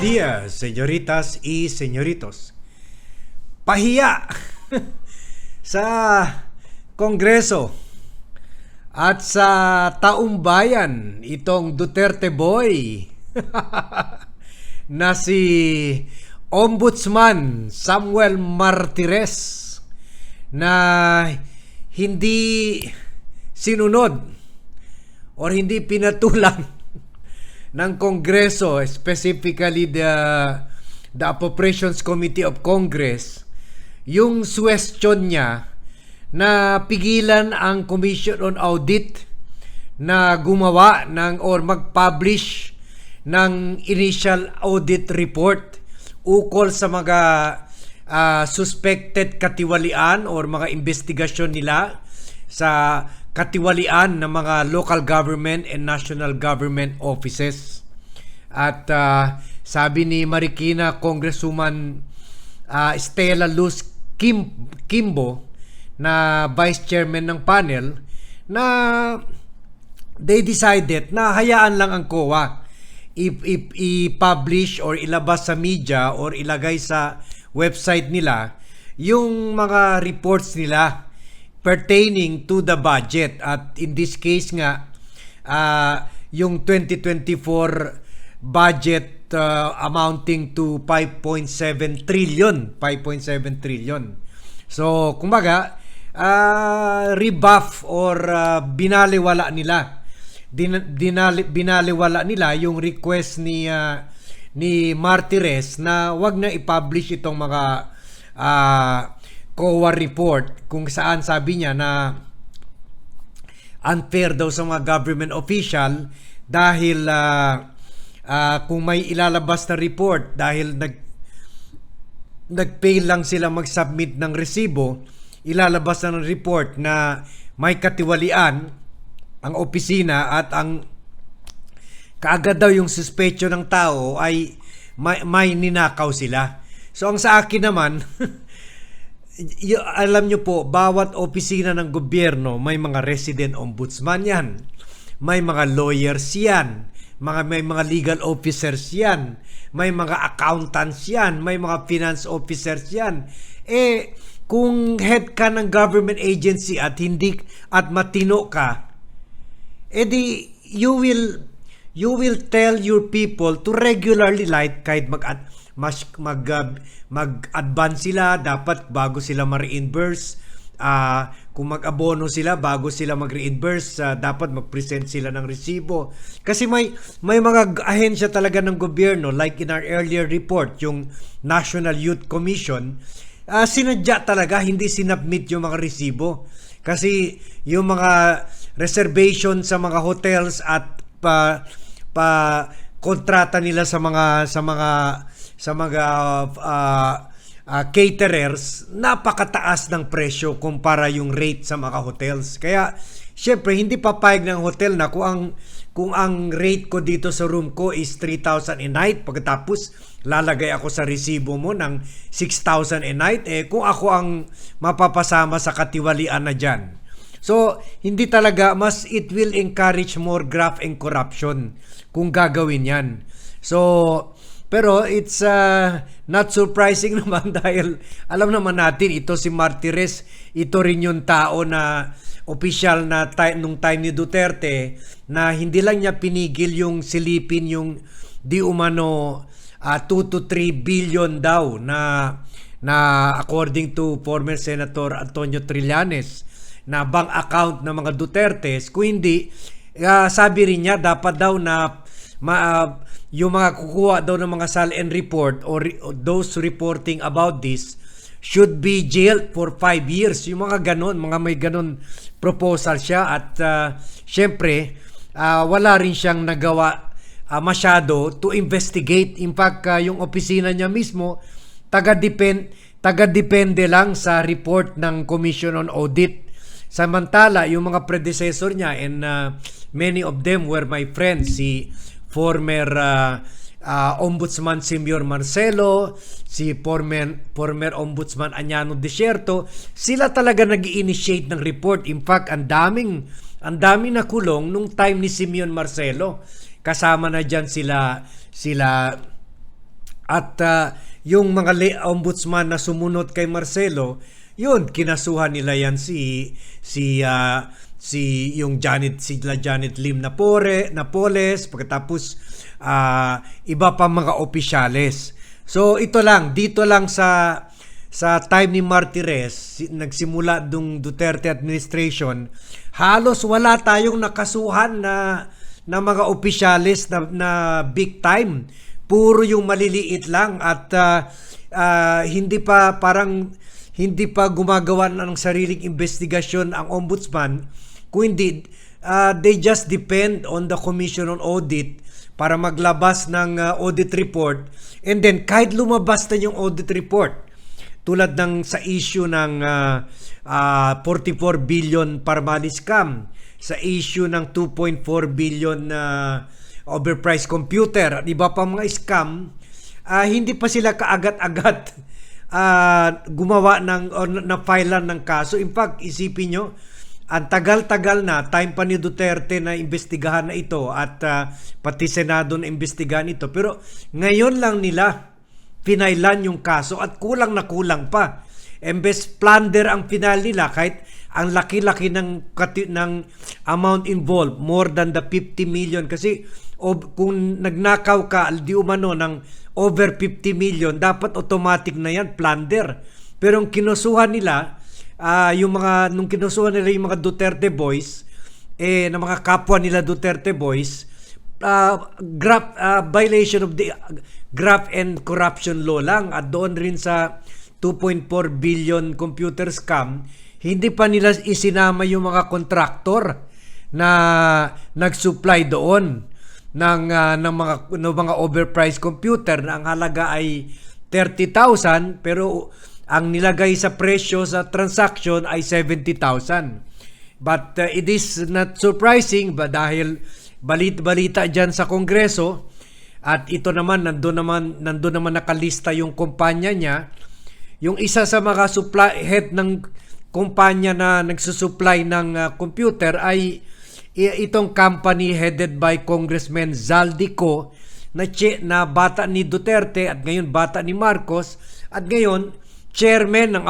días, señoritas y señoritos. Pahiya sa Kongreso at sa taong bayan itong Duterte Boy na si Ombudsman Samuel Martires na hindi sinunod or hindi pinatulan ng Kongreso, specifically the the Appropriations Committee of Congress, yung question niya na pigilan ang Commission on Audit na gumawa ng or mag-publish ng initial audit report ukol sa mga ah, suspected katiwalian or mga investigasyon nila sa katiwalian ng mga local government and national government offices. At ah, sabi ni Marikina Congresswoman ah, Stella Luz Kim, Kimbo na vice chairman ng panel na they decided na hayaan lang ang COA i- i- i-publish or ilabas sa media or ilagay sa website nila yung mga reports nila pertaining to the budget. At in this case nga ah, yung 2024 budget ah, amounting to 5.7 trillion. 5.7 trillion. So kumbaga ah, rebuff or ah, binaliwala nila. Din, dinali, binaliwala nila yung request ni ah, ni Martires na wag na i-publish itong mga ah, COA report kung saan sabi niya na unfair daw sa mga government official dahil ah, ah, kung may ilalabas na report dahil nag nag-fail lang sila mag-submit ng resibo, ilalabas na ng report na may katiwalian ang opisina at ang kaagad daw yung suspecho ng tao ay may, may ninakaw sila. So ang sa akin naman, y- alam nyo po, bawat opisina ng gobyerno may mga resident ombudsman yan. May mga lawyers yan. Mga, may mga legal officers yan. May mga accountants yan. May mga finance officers yan. Eh, kung head ka ng government agency at hindi at matino ka, edi you will you will tell your people to regularly like kahit mag mas mag uh, mag-advance sila dapat bago sila ma-reimburse. Ah kung mag-abono sila bago sila mag-reimburse ah, dapat mag-present sila ng resibo. Kasi may may mga ahensya talaga ng gobyerno like in our earlier report yung National Youth Commission. Ah, sinadya talaga hindi sinabmit yung mga resibo. Kasi yung mga reservation sa mga hotels at pa pa kontrata nila sa mga sa mga sa mga ah, ah, caterers napakataas ng presyo kumpara yung rate sa mga hotels kaya syempre hindi papayag ng hotel na kung ang kung ang rate ko dito sa room ko is 3,000 a night pagkatapos lalagay ako sa resibo mo ng 6,000 a night eh kung ako ang mapapasama sa katiwalian na dyan So, hindi talaga, mas it will encourage more graft and corruption kung gagawin yan. So, pero it's uh, not surprising naman dahil alam naman natin ito si Martires, ito rin yung tao na official na time, nung time ni Duterte na hindi lang niya pinigil yung silipin yung di umano uh, 2 to 3 billion daw na na according to former Senator Antonio Trillanes na bank account ng mga Dutertes. Kung hindi uh, sabi rin niya dapat daw na ma, uh, yung mga kukuha daw ng mga SALN report or, those reporting about this should be jailed for 5 years. Yung mga ganon mga may ganon proposal siya at uh, syempre uh, wala rin siyang nagawa uh, masyado to investigate. In fact uh, yung opisina niya mismo taga-depend taga-depende lang sa report ng Commission on Audit. Samantala, yung mga predecessor niya and uh, many of them were my friends, si former uh, uh, Ombudsman Simeon Marcelo, si former, former Ombudsman Anyano Desierto, sila talaga nag-initiate ng report. In fact, ang daming ang daming nakulong nung time ni Simeon Marcelo. Kasama na diyan sila sila At ah, yung mga ombudsman na sumunod kay Marcelo, yun kinasuhan nila yan si si ah, si yung Janet sila Janet Lim Napore, Napoles, pagkatapos ah, iba pa mga opisyales. So ito lang dito lang sa sa time ni Martires, si- nagsimula dung Duterte administration, halos wala tayong nakasuhan na na mga opisyalis na, na big time. Puro yung maliliit lang at ah, ah, hindi pa parang hindi pa gumagawa ng sariling investigasyon ang ombudsman kung hindi ah, they just depend on the commission on audit para maglabas ng ah, audit report and then kahit lumabas na yung audit report tulad ng sa issue ng ah, ah, 44 billion Parmali scam, sa issue ng 2.4 billion na overpriced computer at iba pa mga scam, ah, hindi pa sila kaagad-agad ah, gumawa ng o na filean ng kaso. In fact, isipin nyo, ang tagal-tagal na, time pa ni Duterte na imbestigahan na ito at ah, pati Senado na imbestigahan ito. Pero ngayon lang nila pinailan yung kaso at kulang na kulang pa. Embes plunder ang final nila kahit ang laki-laki ng ng amount involved more than the 50 million kasi o, kung nagnakaw ka di umano ng over 50 million dapat automatic na yan plunder pero ang kinusuhan nila ah, yung mga nung kinusuhan nila yung mga Duterte boys eh na mga kapwa nila Duterte boys uh, graft uh, violation of the uh, graft and corruption law lang. At doon rin sa 2.4 billion computer scam hindi pa nila isinama yung mga kontraktor na nag-supply doon ng uh, ng mga ng mga overpriced computer na ang halaga ay 30,000 pero ang nilagay sa presyo sa transaction ay 70,000 But uh, it is not surprising ba dahil balit-balita diyan sa Kongreso at ito naman nandoon naman nandoon naman nakalista yung kumpanya niya. Yung isa sa mga supply head ng kumpanya na nagsusupply ng uh, computer ay itong company headed by Congressman Zaldico na che, na bata ni Duterte at ngayon bata ni Marcos at ngayon chairman ng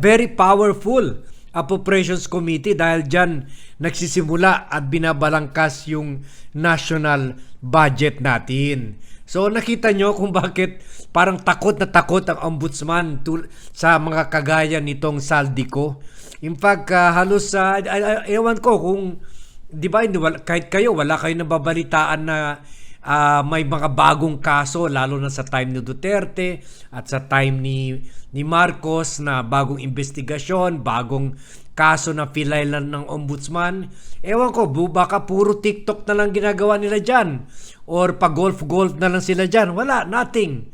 very powerful Appropriations Committee dahil dyan nagsisimula at binabalangkas yung national budget natin. So nakita nyo kung bakit parang takot na takot ang ombudsman tul- sa mga kagaya nitong Saldico. In fact, ah, halos sa ewan ko kung 'di ba kahit kayo wala kayo nababalitaan na ah, may mga bagong kaso lalo na sa time ni Duterte at sa time ni ni Marcos na bagong investigasyon, bagong kaso na pilailan ng ombudsman. Ewan ko, bu- baka puro TikTok na lang ginagawa nila dyan. Or pa-golf-golf na lang sila dyan. Wala, nothing.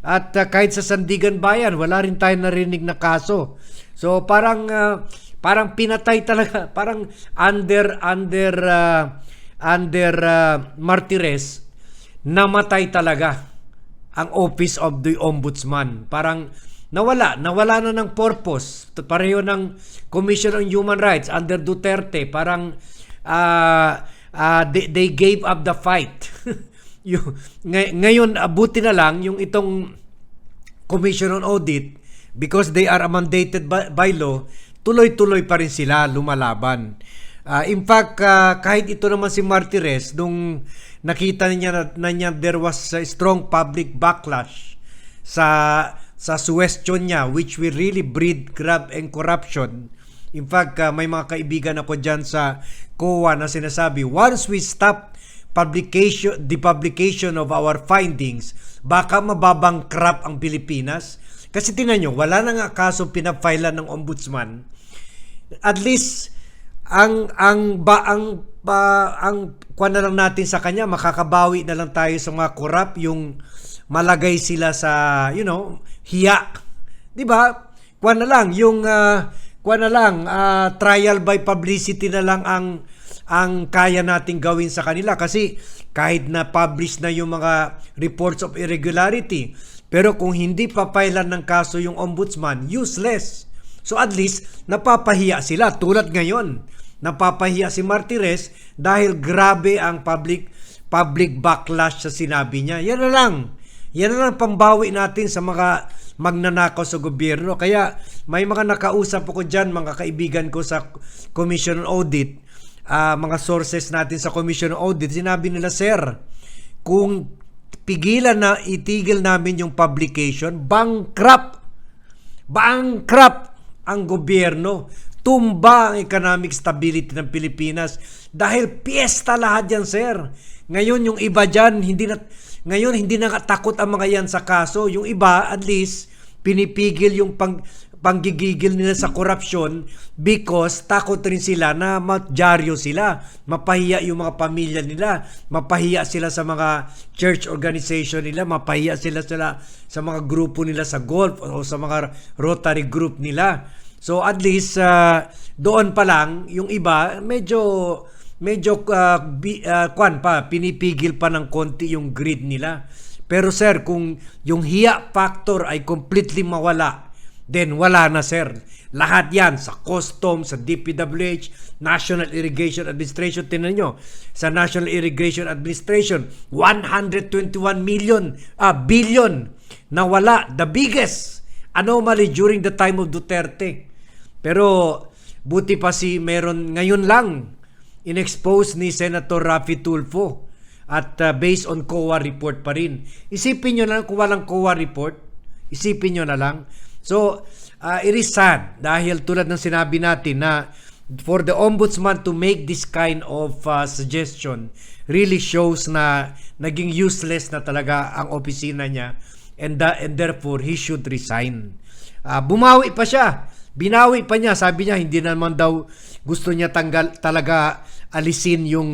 At uh, kahit sa Sandigan Bayan, wala rin tayo narinig na kaso. So parang uh, parang pinatay talaga, parang under under uh, under uh, Martires namatay talaga ang office of the ombudsman. Parang nawala, nawala na ng purpose. Pareho ng Commission on Human Rights under Duterte, parang uh, uh, they, they gave up the fight. yung, ngay- ngayon, abuti na lang yung itong Commission on Audit because they are mandated by, by law, tuloy-tuloy pa rin sila lumalaban. Ah, in fact, ah, kahit ito naman si Martires, nung nakita niya na, na niya there was a strong public backlash sa sa suggestion niya which will really breed grab and corruption. In fact, ah, may mga kaibigan ako dyan sa COA na sinasabi, once we stop publication the publication of our findings, baka mababangkrap ang Pilipinas. Kasi tinan nyo, wala na nga kaso pinapailan ng ombudsman. At least ang ang ba ang ba, ang kuan na lang natin sa kanya makakabawi na lang tayo sa mga corrupt yung malagay sila sa you know hiya. 'di ba? Kuan na lang yung uh, kuan na lang ah, trial by publicity na lang ang ang kaya nating gawin sa kanila. Kasi kahit na publish na yung mga reports of irregularity pero kung hindi papailan ng kaso yung ombudsman useless. So at least napapahiya sila. Tulad ngayon. Napapahiya si Martires dahil grabe ang public public backlash sa sinabi niya. Yan na lang. Yan na lang pambawi natin sa mga magnanakaw sa gobyerno. Kaya may mga nakausap ako dyan, mga kaibigan ko sa Commission on Audit, ah, mga sources natin sa Commission on Audit, sinabi nila, Sir, kung pigilan na itigil namin yung publication, bankrupt bankrupt ang gobyerno. Tumba ang economic stability ng Pilipinas dahil piyesta lahat yan, sir. Ngayon yung iba dyan, hindi na, ngayon hindi na takot ang mga yan sa kaso. Yung iba, at least, pinipigil yung pang, panggigigil nila sa korupsyon because takot rin sila na madyaryo sila. Mapahiya yung mga pamilya nila. Mapahiya sila sa mga church organization nila. Mapahiya sila, sila sa mga grupo nila sa golf o sa mga Rotary group nila. So at least uh, doon pa lang yung iba medyo medyo uh, bi, uh, kwan pa pinipigil pa ng konti yung greed nila. Pero sir, kung yung hiya factor ay completely mawala, then wala na sir. Lahat yan sa custom, sa DPWH, National Irrigation Administration, tinan nyo, sa National Irrigation Administration, 121 million, ah, billion na wala. The biggest anomaly during the time of Duterte. Pero buti pa si meron ngayon lang inexpose ni Senator Rafi Tulfo at uh, based on COA report pa rin. Isipin nyo na lang kung walang COA report, isipin nyo na lang. So, uh, it is sad dahil tulad ng sinabi natin na for the ombudsman to make this kind of uh, suggestion really shows na naging useless na talaga ang opisina niya and, the, and therefore he should resign. Uh, bumawi pa siya. Binawi pa niya. Sabi niya hindi naman daw gusto niya tanggal talaga alisin yung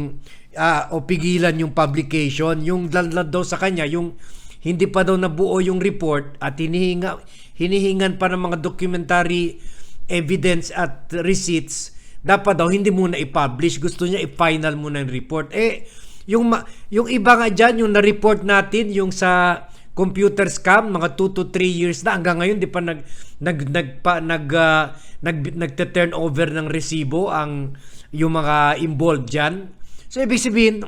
uh, o pigilan yung publication. Yung lalad daw sa kanya, yung hindi pa daw nabuo yung report at hinihinga, hinihingan pa ng mga documentary evidence at receipts, dapat daw hindi muna i-publish. Gusto niya i-final muna yung report. Eh, yung, yung iba nga dyan, yung na-report natin, yung sa computer scam mga 2 to 3 years na hanggang ngayon di pa nag nag nag pa, nag uh, nag nagte-turn over ng resibo ang yung mga involved diyan. So ibig sabihin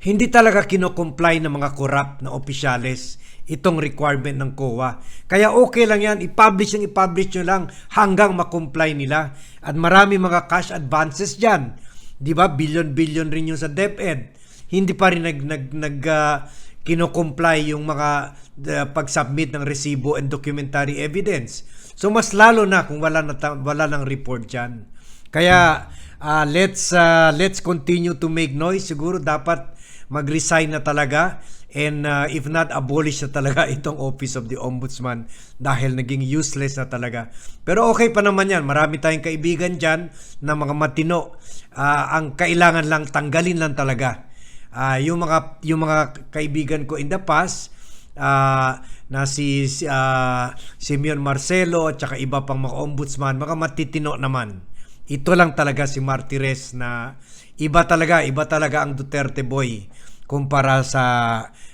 hindi talaga kino-comply ng mga corrupt na opisyales itong requirement ng COA. Kaya okay lang yan, i-publish yung i-publish nyo lang hanggang makomply nila. At marami mga cash advances dyan. Di ba? Billion-billion rin yung sa DepEd. Hindi pa rin nag, nag, nag uh, kino-comply yung mga uh, pag-submit ng resibo and documentary evidence. So mas lalo na kung wala na wala ng report diyan. Kaya uh, let's uh, let's continue to make noise. Siguro dapat mag-resign na talaga and uh, if not abolish na talaga itong office of the ombudsman dahil naging useless na talaga. Pero okay pa naman 'yan. Marami tayong kaibigan diyan na mga matino. Uh, ang kailangan lang tanggalin lang talaga uh, yung mga yung mga kaibigan ko in the past uh, na si uh, Simeon Marcelo at saka iba pang mga ombudsman, mga matitino naman. Ito lang talaga si Martires na iba talaga, iba talaga ang Duterte boy kumpara sa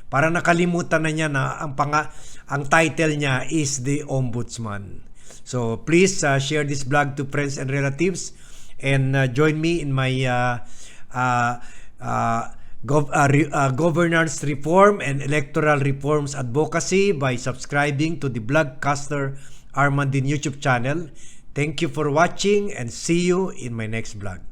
para nakalimutan na niya na ang panga, ang title niya is the ombudsman. So please uh, share this blog to friends and relatives and uh, join me in my uh, uh, uh, gov- uh, re- uh, governance reform and electoral reforms advocacy by subscribing to the Blogcaster Armandin YouTube channel. Thank you for watching and see you in my next vlog.